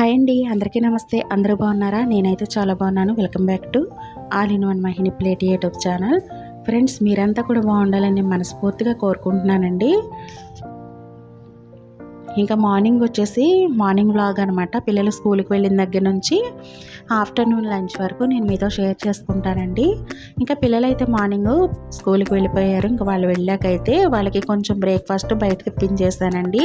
Hi అండి అందరికీ నమస్తే. అందరూ బాగున్నారా? నేనైతే చాలా బాగున్నాను. Welcome back to all in one Mahini plate YouTube channel friends మీరంతా కూడా బాగుండాలని మనస్ఫూర్తిగా కోరుకుంటున్నానండి. ఇంకా మార్నింగ్ వచ్చేసి మార్నింగ్ వ్లాగ్ అనమాట పిల్లలు స్కూల్కి వెళ్ళిన దగ్గర నుంచి ఆఫ్టర్నూన్ లంచ్ వరకు నేను మీతో షేర్ చేసుకుంటానండి. ఇంకా పిల్లలైతే మార్నింగ్ స్కూల్కి వెళ్ళిపోయారు. ఇంకా వాళ్ళు వెళ్ళాకైతే వాళ్ళకి కొంచెం బ్రేక్ఫాస్ట్ బయట తెప్పించేసానండి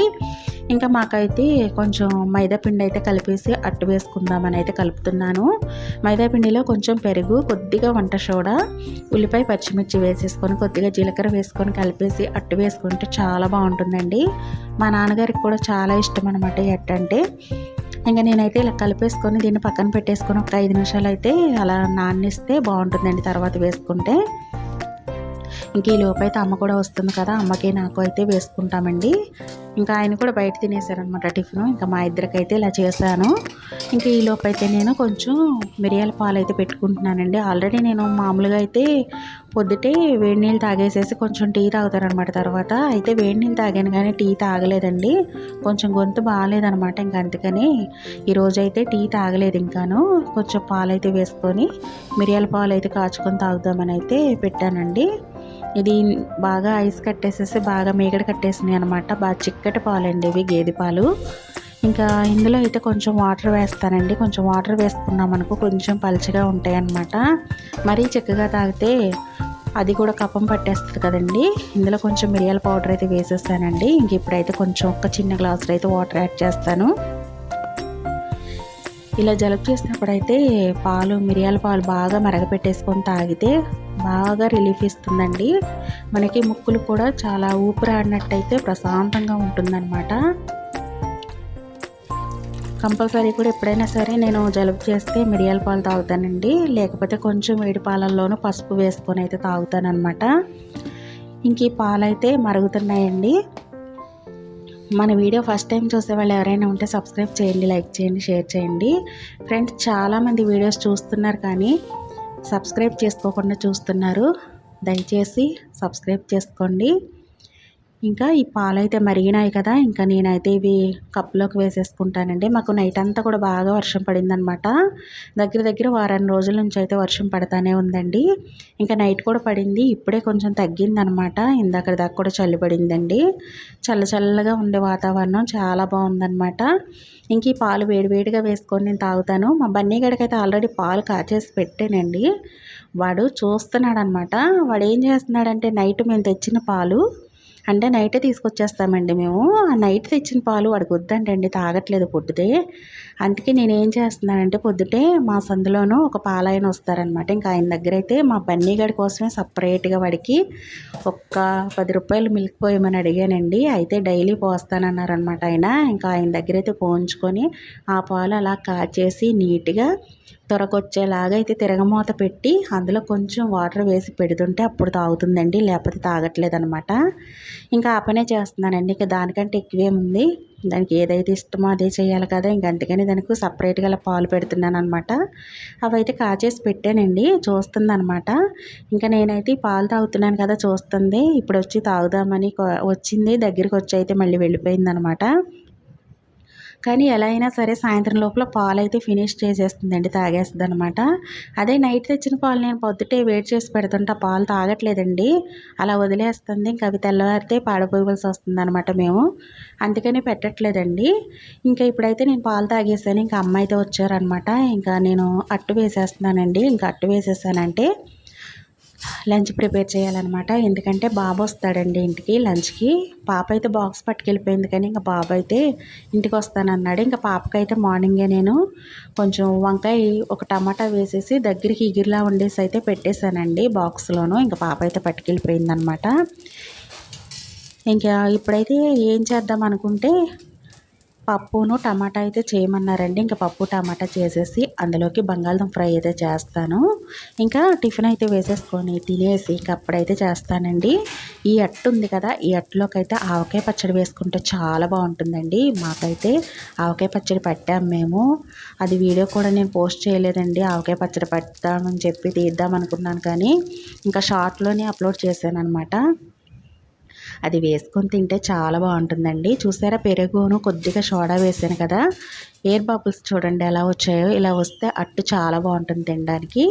ఇంకా మాకైతే కొంచెం మైదా పిండి అయితే కలిపేసి అట్టు వేసుకుందామని అయితే కలుపుతున్నాను. మైదా పిండిలో కొంచెం పెరుగు కొద్దిగా వంట సోడా ఉల్లిపాయ పచ్చిమిర్చి వేసేసుకొని కొద్దిగా జీలకర్ర వేసుకొని కలిపేసి అట్టు వేసుకుంటే చాలా బాగుంటుందండి. మా నాన్నగారికి కూడా చాలా ఇష్టం అనమాట ఈ అంటే. ఇంకా నేనైతే ఇలా కలిపేసుకొని దీన్ని పక్కన పెట్టేసుకొని ఒక ఐదు నిమిషాలు అయితే అలా నాన్నిస్తే బాగుంటుందండి తర్వాత వేసుకుంటే. ఇంక ఈ లోపు అయితే అమ్మ కూడా వస్తుంది కదా అమ్మకి నాకు అయితే వేసుకుంటామండి. ఇంకా ఆయన కూడా బయట తినేసారనమాట టిఫిన్. ఇంకా మా ఇద్దరికైతే ఇలా చేశాను. ఇంకా ఈ లోపైతే నేను కొంచెం మిరియాల పాలు అయితే పెట్టుకుంటున్నానండి. ఆల్రెడీ నేను మామూలుగా అయితే పొద్దుటే వేడి నీళ్ళు తాగేసేసి కొంచెం టీ తాగుతారనమాట తర్వాత. అయితే వేడి నీళ్ళు తాగాను కానీ టీ తాగలేదండి. కొంచెం గొంతు బాగాలేదనమాట ఇంకా అందుకని ఈరోజు అయితే టీ తాగలేదు ఇంకాను. కొంచెం పాలు అయితే వేసుకొని మిరియాల పాలు అయితే కాచుకొని తాగుదామని అయితే పెట్టానండి. ఇది బాగా ఐస్ కట్టేసేసి బాగా మేగడ కట్టేసినాయి అనమాట బాగా చిక్కటి పాలండి ఇవి గేదె పాలు. ఇంకా ఇందులో అయితే కొంచెం వాటర్ వేస్తానండి. కొంచెం వాటర్ వేసుకున్నామనుకో కొంచెం పలుచగా ఉంటాయి అన్నమాట మరీ చిక్కగా తాగితే అది కూడా కప్పం పట్టేస్తుంది కదండి. ఇందులో కొంచెం మిరియాల పౌడర్ అయితే వేసేస్తానండి. ఇంక ఇప్పుడైతే కొంచెం ఒక చిన్న గ్లాసులో అయితే వాటర్ యాడ్ చేస్తాను. ఇలా జలుబు చేసినప్పుడైతే పాలు మిరియాల పాలు బాగా మరగపెట్టేసుకొని తాగితే బాగా రిలీఫ్ ఇస్తుందండి. మనకి ముక్కులు కూడా చాలా ఊపిరాడినట్టయితే ప్రశాంతంగా ఉంటుందన్నమాట. కంపల్సరీ కూడా ఎప్పుడైనా సరే నేను జలుబు చేస్తే మిరియాల పాలు తాగుతానండి. లేకపోతే కొంచెం వేడి పాలల్లోనూ పసుపు వేసుకొని అయితే తాగుతానమాట ఇంక ఈ పాలైతే మరుగుతున్నాయండి. మన వీడియో ఫస్ట్ టైం చూసే వాళ్ళు ఎవరైనా ఉంటే సబ్స్క్రైబ్ చేయండి లైక్ చేయండి షేర్ చేయండి. ఫ్రెండ్స్ చాలామంది వీడియోస్ చూస్తున్నారు కానీ సబ్స్క్రైబ్ చేసుకోకుండా చూస్తున్నారు. దయచేసి సబ్స్క్రైబ్ చేసుకోండి. ఇంకా ఈ పాలు అయితే మరిగినాయి కదా ఇంకా నేనైతే ఇవి కప్లోకి వేసేసుకుంటానండి. మాకు నైట్ అంతా కూడా బాగా వర్షం పడిందనమాట. దగ్గర దగ్గర వారం రోజుల నుంచి అయితే వర్షం పడతానే ఉందండి. ఇంకా నైట్ కూడా పడింది ఇప్పుడే కొంచెం తగ్గిందనమాట. ఇందాక దాకా కూడా చల్లి పడిందండి. చల్ల చల్లగా ఉండే వాతావరణం చాలా బాగుందనమాట. ఇంక ఈ పాలు వేడివేడిగా వేసుకొని నేను తాగుతాను. మా బన్నీ గడికైతే ఆల్రెడీ పాలు కాచేసి పెట్టానండి. వాడు చూస్తున్నాడు అనమాట వాడు ఏం చేస్తున్నాడంటే నైట్ మేము తెచ్చిన పాలు అంటే నైటే తీసుకొచ్చేస్తామండి మేము. ఆ నైట్ తెచ్చిన పాలు వాడికి వద్దంటండి తాగట్లేదు పొద్దుదే అందుకే నేను ఏం చేస్తున్నానంటే పొద్దుటే మా సందులోనూ ఒక పాలాయన వస్తారనమాట. ఇంకా ఆయన దగ్గర అయితే మా బన్నీగడి కోసమే సపరేట్గా వాడికి ఒక్క పది రూపాయలు మిల్క్ పోయమని అడిగానండి. అయితే డైలీ పోస్తానన్నారనమాట ఆయన. ఇంకా ఆయన దగ్గర అయితే పోంచుకొని ఆ పాలు అలా కాచేసి నీట్గా త్వరకొచ్చేలాగా అయితే తిరగమూత పెట్టి అందులో కొంచెం వాటర్ వేసి పెడుతుంటే అప్పుడు తాగుతుందండి లేకపోతే తాగట్లేదు అనమాట ఇంకా ఆ పనే చేస్తున్నానండి. ఇంకా దానికంటే ఎక్కువేముంది? దానికి ఏదైతే ఇష్టమో అదే చేయాలి కదా. ఇంక అందుకని దానికి సపరేట్గా అలా పాలు పెడుతున్నాను అనమాట అవైతే కాచేసి పెట్టానండి. చూస్తుంది అనమాట ఇంకా నేనైతే పాలు తాగుతున్నాను కదా చూస్తుంది. ఇప్పుడు వచ్చి తాగుదామని వచ్చింది. దగ్గరికి వచ్చి అయితే మళ్ళీ వెళ్ళిపోయింది అనమాట కానీ ఎలా అయినా సరే సాయంత్రం లోపల పాలు అయితే ఫినిష్ చేసేస్తుందండి తాగేస్తుంది అనమాట అదే నైట్ తెచ్చిన పాలు నేను పొద్దుటే వేడి చేసి పెడుతుంటే ఆ పాలు తాగట్లేదండి. అలా వదిలేస్తుంది ఇంకా అవి తెల్లవారితే పాడపోవలసి వస్తుంది అనమాట మేము. అందుకని పెట్టట్లేదండి. ఇంకా ఇప్పుడైతే నేను పాలు తాగేసాను ఇంకా అమ్మ అయితే వచ్చారనమాట ఇంకా నేను అట్టు వేసేస్తున్నానండి ఇంకా అట్టు వేసేసానంటే లంచ్ ప్రిపేర్ చేయాలన్నమాట. ఎందుకంటే బాబు వస్తాడండి ఇంటికి లంచ్కి. పాప అయితే బాక్స్ పట్టుకెళ్ళిపోయింది కానీ ఇంకా బాబు అయితే ఇంటికి వస్తానన్నాడు ఇంకా పాపకైతే మార్నింగే నేను కొంచెం వంకాయ ఒక టమాటా వేసేసి దగ్గరికి ఇగిరిలా ఉండేసి అయితే పెట్టేశానండి బాక్స్లోను. ఇంకా పాప అయితే పట్టుకెళ్ళిపోయింది అనమాట ఇంకా ఇప్పుడైతే ఏం చేద్దాం అనుకుంటే పప్పును టమాటా అయితే చేయమన్నారండి. ఇంకా పప్పు టమాటా చేసేసి అందులోకి బంగాళదుంప ఫ్రై అయితే చేస్తాను. ఇంకా టిఫిన్ అయితే వేసేసుకొని తినేసి ఇంకా అప్పుడైతే చేస్తానండి. ఈ అట్టు ఉంది కదా ఈ అట్టులోకి అయితే ఆవకాయ పచ్చడి వేసుకుంటే చాలా బాగుంటుందండి. మాకైతే ఆవకాయ పచ్చడి పట్టాము మేము. అది వీడియో కూడా నేను పోస్ట్ చేయలేదండి. ఆవకాయ పచ్చడి పెడతామని చెప్పి తీద్దాం అనుకున్నాను కానీ ఇంకా షార్ట్లోనే అప్లోడ్ చేశాను అనమాట అది వేసుకొని తింటే చాలా బాగుంటుందండి. చూసారా పెరుగును కొద్దిగా సోడా వేసాను కదా. ఎయిర్ బబుల్స్ చూడండి ఎలా వచ్చాయో. ఇలా వస్తే అట్టు చాలా బాగుంటుంది తినడానికి.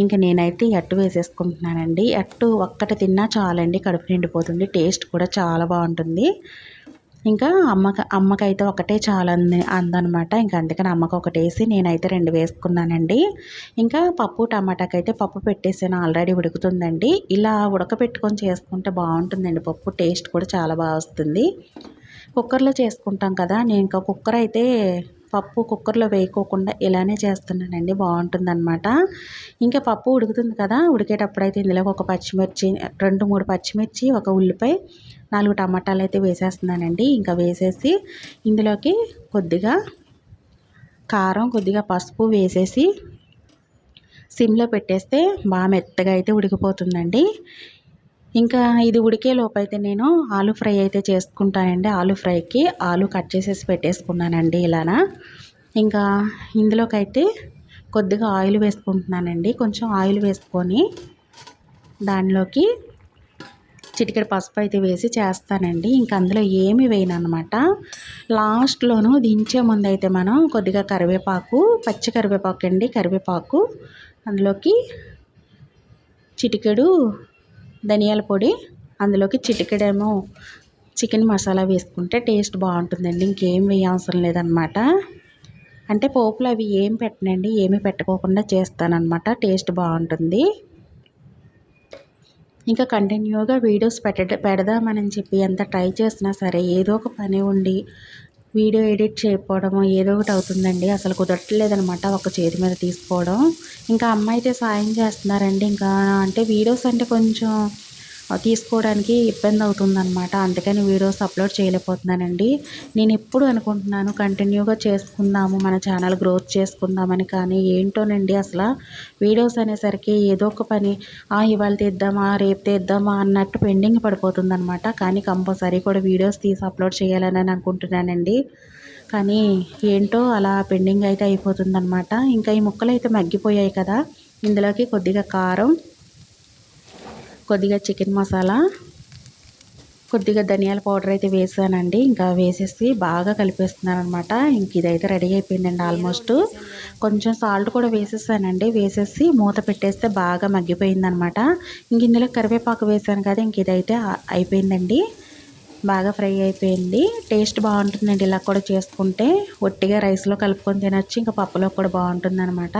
ఇంకా నేనైతే ఈ అట్టు వేసేసుకుంటున్నానండి. అట్టు ఒక్కటి తిన్నా చాలండి. కడుపు నిండిపోతుంది. టేస్ట్ కూడా చాలా బాగుంటుంది. ఇంకా అమ్మక అమ్మకైతే ఒకటే చాలా అంది అందనమాట. ఇంకా అందుకని అమ్మకు ఒకటి వేసి నేనైతే రెండు వేసుకున్నానండి. ఇంకా పప్పు టమాటాకి అయితే పప్పు పెట్టేసాను ఆల్రెడీ ఉడుకుతుందండి. ఇలా ఉడకపెట్టుకొని చేసుకుంటే బాగుంటుందండి. పప్పు టేస్ట్ కూడా చాలా బాగా వస్తుంది. కుక్కర్లో చేసుకుంటాం కదా నేను ఇంకా కుక్కర్ అయితే పప్పు కుక్కర్లో వేయకోకుండా ఇలానే చేస్తున్నానండి. బాగుంటుందన్నమాట ఇంకా పప్పు ఉడుకుతుంది కదా ఉడికేటప్పుడు అయితే ఇందులో ఒక పచ్చిమిర్చి రెండు మూడు పచ్చిమిర్చి ఒక ఉల్లిపాయ నాలుగు టమాటాలు అయితే వేసేస్తున్నానండి. ఇంకా వేసేసి ఇందులోకి కొద్దిగా కారం కొద్దిగా పసుపు వేసేసి సిమ్లో పెట్టేస్తే బాగా మెత్తగా అయితే ఉడికిపోతుందండి. ఇంకా ఇది ఉడికే లోపైతే నేను ఆలు ఫ్రై అయితే చేసుకుంటానండి. ఆలు ఫ్రైకి ఆలు కట్ చేసేసి పెట్టేసుకున్నానండి ఇలానా. ఇంకా ఇందులోకైతే కొద్దిగా ఆయిల్ వేసుకుంటున్నానండి. కొంచెం ఆయిల్ వేసుకొని దానిలోకి చిటికెడు పసుపు అయితే వేసి చేస్తానండి. ఇంకా అందులో ఏమి వేయను అనమాట లాస్ట్లోను దించే ముందు అయితే మనం కొద్దిగా కరివేపాకు పచ్చి కరివేపాకు అండి కరివేపాకు. అందులోకి చిటికెడు ధనియాల పొడి అందులోకి చిటికెడేమో చికెన్ మసాలా వేసుకుంటే టేస్ట్ బాగుంటుందండి. ఇంకేం వేయవసరం లేదనమాట అంటే పోపులు అవి ఏం పెట్టనండి ఏమి పెట్టుకోకుండా చేస్తానన్నమాట. టేస్ట్ బాగుంటుంది. ఇంకా కంటిన్యూగా వీడియోస్ పెట్ట పెడదామని చెప్పి ఎంత ట్రై చేసినా సరే ఏదో ఒక పని ఉండి వీడియో ఎడిట్ చేయకపోవడము ఏదో ఒకటి అవుతుందండి. అసలు కుదరట్లేదనమాట ఒక చేతి మీద తీసుకోవడం. ఇంకా అమ్మ అయితే సాయం చేస్తున్నారండి. ఇంకా అంటే వీడియోస్ అంటే కొంచెం తీసుకోవడానికి ఇబ్బంది అవుతుందన్నమాట. అందుకని వీడియోస్ అప్లోడ్ చేయలేకపోతున్నానండి. నేను ఎప్పుడు అనుకుంటున్నాను కంటిన్యూగా చేసుకుందాము మన ఛానల్ గ్రోత్ చేసుకుందామని. కానీ ఏంటోనండి అసలు వీడియోస్ అనేసరికి ఏదో ఒక పని ఇవాళ తీద్దామా రేపు తీద్దామా అన్నట్టు పెండింగ్ పడిపోతుందనమాట కానీ కంపల్సరీ కూడా వీడియోస్ తీసి అప్లోడ్ చేయాలని అనుకుంటున్నానండి. కానీ ఏంటో అలా పెండింగ్ అయితే అయిపోతుందన్నమాట. ఇంకా ఈ ముక్కలు అయితే మగ్గిపోయాయి కదా ఇందులోకి కొద్దిగా కారం కొద్దిగా చికెన్ మసాలా కొద్దిగా ధనియాల పౌడర్ అయితే వేసానండి. ఇంకా వేసేసి బాగా కలిపేస్తున్నాను అనమాట ఇంక ఇదైతే రెడీ అయిపోయిందండి ఆల్మోస్ట్. కొంచెం సాల్ట్ కూడా వేసేసానండి. వేసేసి మూత పెట్టేస్తే బాగా మగ్గిపోయిందనమాట. ఇంక ఇందులో కరివేపాకు వేసాను కదా ఇంక ఇదైతే అయిపోయిందండి. బాగా ఫ్రై అయిపోయింది. టేస్ట్ బాగుంటుందండి. ఇలా కూడా చేసుకుంటే ఒట్టిగా రైస్లో కలుపుకొని తినొచ్చి. ఇంకా పప్పులో కూడా బాగుంటుంది అనమాట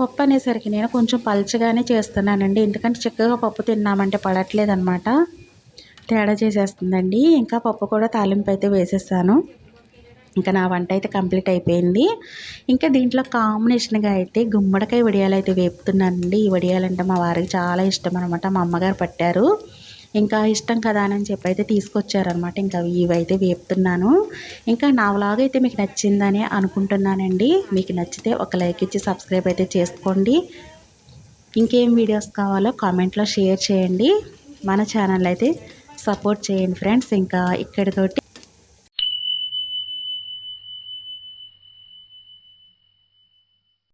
పప్పు అనేసరికి నేను కొంచెం పల్చగానే చేస్తున్నానండి. ఎందుకంటే చక్కగా పప్పు తిన్నామంటే పడట్లేదు అనమాట తేడా చేసేస్తుందండి. ఇంకా పప్పు కూడా తాలింపు అయితే వేసేసాను. ఇంకా నా వంట అయితే కంప్లీట్ అయిపోయింది. ఇంకా దీంట్లో కాంబినేషన్గా అయితే గుమ్మడికాయ వడియాలు అయితే వేపుతున్నానండి. ఈ వడియాలంటే మా వారికి చాలా ఇష్టం అనమాట మా అమ్మగారు పట్టారు. ఇంకా ఇష్టం కదా అని చెప్పి అయితే తీసుకొచ్చారనమాట ఇంకా ఇవైతే వేపుతున్నాను. ఇంకా నా వ్లాగ్ అయితే మీకు నచ్చిందని అనుకుంటున్నానండి. మీకు నచ్చితే ఒక లైక్ ఇచ్చి సబ్స్క్రైబ్ అయితే చేసుకోండి. ఇంకేం వీడియోస్ కావాలో కామెంట్లో షేర్ చేయండి. మన ఛానల్ అయితే సపోర్ట్ చేయండి ఫ్రెండ్స్. ఇంకా ఇక్కడితోటి